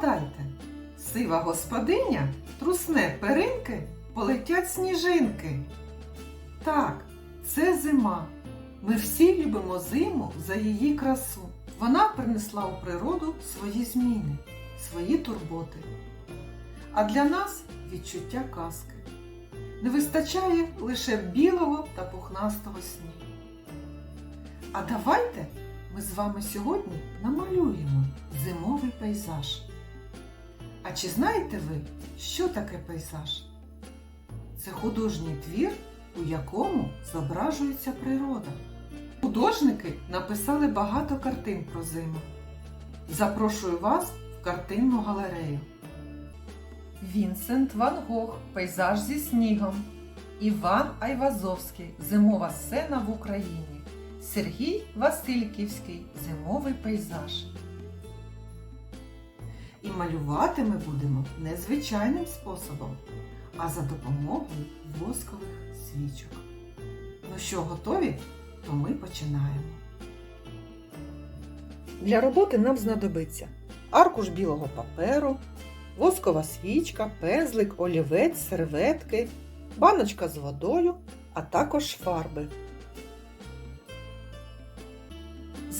Вгадайте, сива господиня трусне перинки, полетять сніжинки. Так, це зима. Ми всі любимо зиму за її красу. Вона принесла у природу свої зміни, свої турботи. А для нас відчуття казки. Не вистачає лише білого та пухнастого снігу. А давайте ми з вами сьогодні намалюємо зимовий пейзаж. А чи знаєте ви, що таке пейзаж? Це художній твір, у якому зображується природа. Художники написали багато картин про зиму. Запрошую вас в картинну галерею. Вінсент Ван Гог Пейзаж зі снігом. Іван Айвазовський Зимова сцена в Україні. Сергій Васильківський Зимовий пейзаж. І малювати ми будемо не звичайним способом, а за допомогою воскових свічок. Ну що, готові? То ми починаємо. Для роботи нам знадобиться аркуш білого паперу, воскова свічка, пезлик, олівець, серветки, баночка з водою, а також фарби.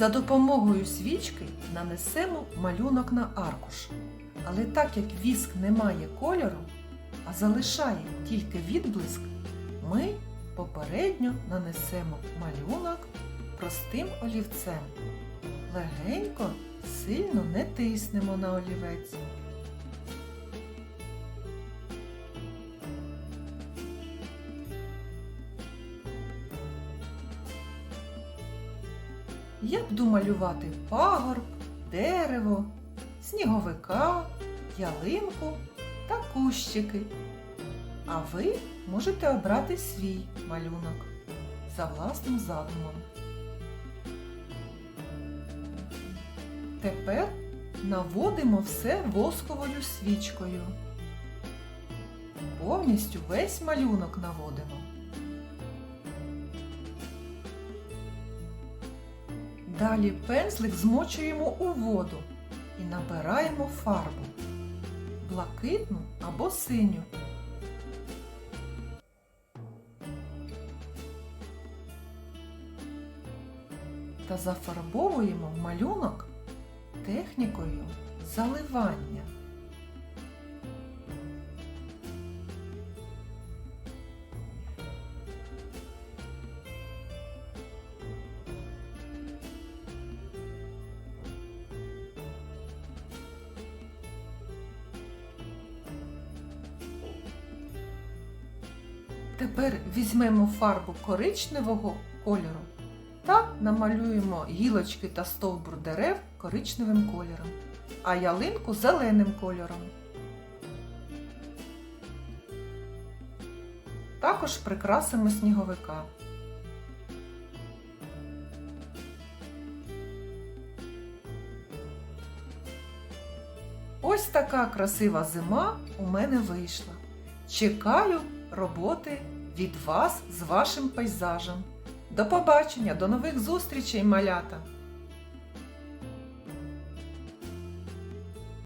За допомогою свічки нанесемо малюнок на аркуш. Але так як віск не має кольору, а залишає тільки відблиск, ми попередньо нанесемо малюнок простим олівцем. Легенько, сильно не тиснемо на олівець. Я буду малювати пагорб, дерево, сніговика, ялинку та кущики. А ви можете обрати свій малюнок за власним задумом. Тепер наводимо все восковою свічкою. Повністю весь малюнок наводимо. Далі пензлик змочуємо у воду і набираємо фарбу блакитну або синю. Та зафарбовуємо малюнок технікою заливання. Тепер візьмемо фарбу коричневого кольору та намалюємо гілочки та стовбур дерев коричневим кольором, а ялинку зеленим кольором. Також прикрасимо сніговика. Ось така красива зима у мене вийшла. Чекаю роботи від вас з вашим пейзажем. До побачення, до нових зустрічей, малята!